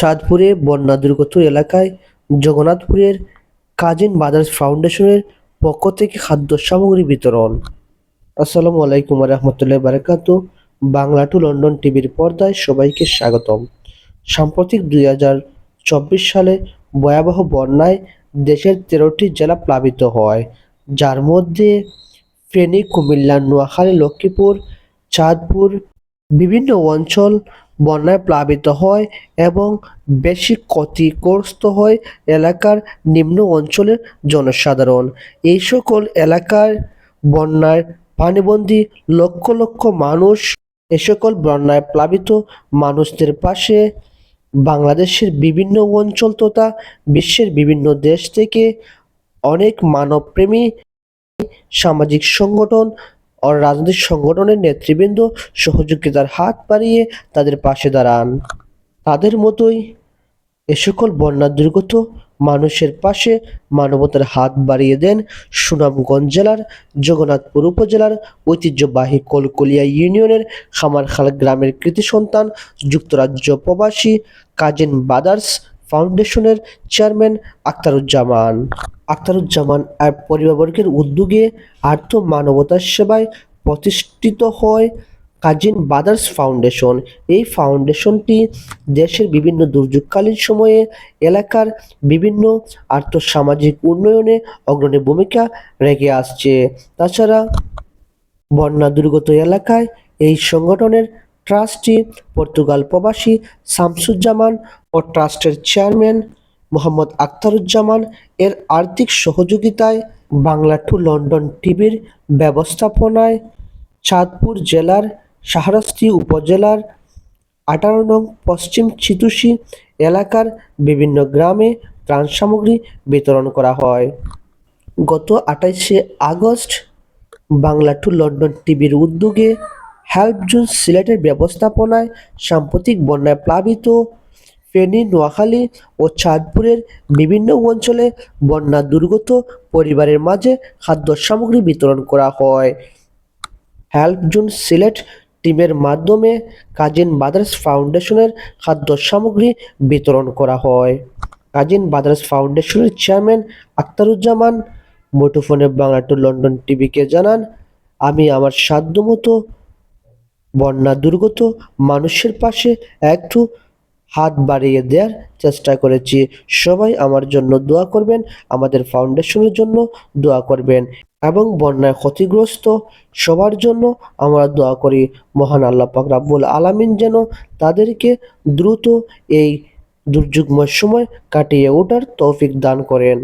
চাঁদপুরে বন্যা দুর্গত এলাকায় জগন্নাথপুরের কাজিন ব্রাদার্স ফাউন্ডেশনের পক্ষ থেকে খাদ্য সামগ্রী বিতরণ। আসসালামু আলাইকুম রহমতুল্লাহ বারাকাত বাংলা টু লন্ডন টিভির পর্দায় সবাইকে স্বাগতম। সাম্প্রতিক দুই হাজার চব্বিশ সালে ভয়াবহ বন্যায় দেশের তেরোটি জেলা প্লাবিত হয়। যার মধ্যে ফেনী, কুমিল্লা, নোয়াখালী, লক্ষ্মীপুর, চাঁদপুর বিভিন্ন অঞ্চল বন্যায় প্লাবিত হয় এবং বেশি ক্ষতিগ্রস্ত হয় এলাকার নিম্ন অঞ্চলের জনসাধারণ। এই সকল এলাকার বন্যায় পানিবন্দী লক্ষ লক্ষ মানুষ, এ সকল বন্যায় প্লাবিত মানুষদের পাশে বাংলাদেশের বিভিন্ন অঞ্চল তথা বিশ্বের বিভিন্ন দেশ থেকে অনেক মানবপ্রেমী সামাজিক সংগঠন ও রাজনৈতিক সংগঠনের নেতৃবৃন্দ সহযোগিতার হাত বাড়িয়ে তাদের পাশে দাঁড়ান। তাদের মতোই এ সকল বন্যা দুর্গত মানুষের পাশে মানবতার হাত বাড়িয়ে দেন সুনামগঞ্জ জেলার জগন্নাথপুর উপজেলার ঐতিহ্যবাহী কলকলিয়া ইউনিয়নের খামারখাল গ্রামের কৃতি সন্তান, যুক্তরাজ্য প্রবাসী কাজেন ব্রাদার্স ফাউন্ডেশনের চেয়ারম্যান আখতারুজ্জামান আখতারুজ্জামান আর পরিবারবর্গের উদ্যোগে আর্থ মানবতার সেবায় প্রতিষ্ঠিত হয় কাজিন ব্রাদার্স ফাউন্ডেশন। এই ফাউন্ডেশনটি দেশের বিভিন্ন দুর্যোগকালীন সময়ে এলাকার বিভিন্ন আর্থসামাজিক উন্নয়নে অগ্রণী ভূমিকা রেখে আসছে। তাছাড়া বন্যা দুর্গত এলাকায় এই সংগঠনের ট্রাস্টি, পর্তুগাল প্রবাসী শামসুজ্জামান ও ট্রাস্টের চেয়ারম্যান মোহাম্মদ আখতারুজ্জামান এর আর্থিক সহযোগিতায় বাংলা টু লন্ডন টিভির ব্যবস্থাপনায় চাঁদপুর জেলার শাহরাস্তি উপজেলার আঠারো নং পশ্চিম চিতুষি এলাকার বিভিন্ন গ্রামে ত্রাণ সামগ্রী বিতরণ করা হয়। গত আঠাইশে আগস্ট বাংলা টু লন্ডন টিভির উদ্যোগে হেল্প জোন সিলেটের ব্যবস্থাপনায় সাম্প্রতিক বন্যায় প্লাবিত ফেনী, নোয়াখালী ও চাঁদপুরের বিভিন্ন অঞ্চলে বন্যা দুর্গত পরিবারের মাঝে খাদ্য সামগ্রী বিতরণ করা হয়। হেল্প জোন সিলেট টিমের মাধ্যমে কাজিন ব্রাদার্স ফাউন্ডেশনের খাদ্য সামগ্রী বিতরণ করা হয়। কাজিন ব্রাদার্স ফাউন্ডেশনের চেয়ারম্যান আখতারুজ্জামান মুঠোফোনে বাংলা টু লন্ডন টিভিকে জানান, আমি আমার সাধ্যমতো বন্যা দুর্গত মানুষের পাশে একটু হাত বাড়িয়ে দেওয়ার চেষ্টা করেছি। সবাই আমার জন্য দোয়া করবেন, আমাদের ফাউন্ডেশনের জন্য দোয়া করবেন এবং বন্যায় ক্ষতিগ্রস্ত সবার জন্য আমরা দোয়া করি। মহান আল্লাহ পাক রাব্বুল আলামিন যেন তাদেরকে দ্রুত এই দুর্যোগময় সময় কাটিয়ে ওঠার তৌফিক দান করেন।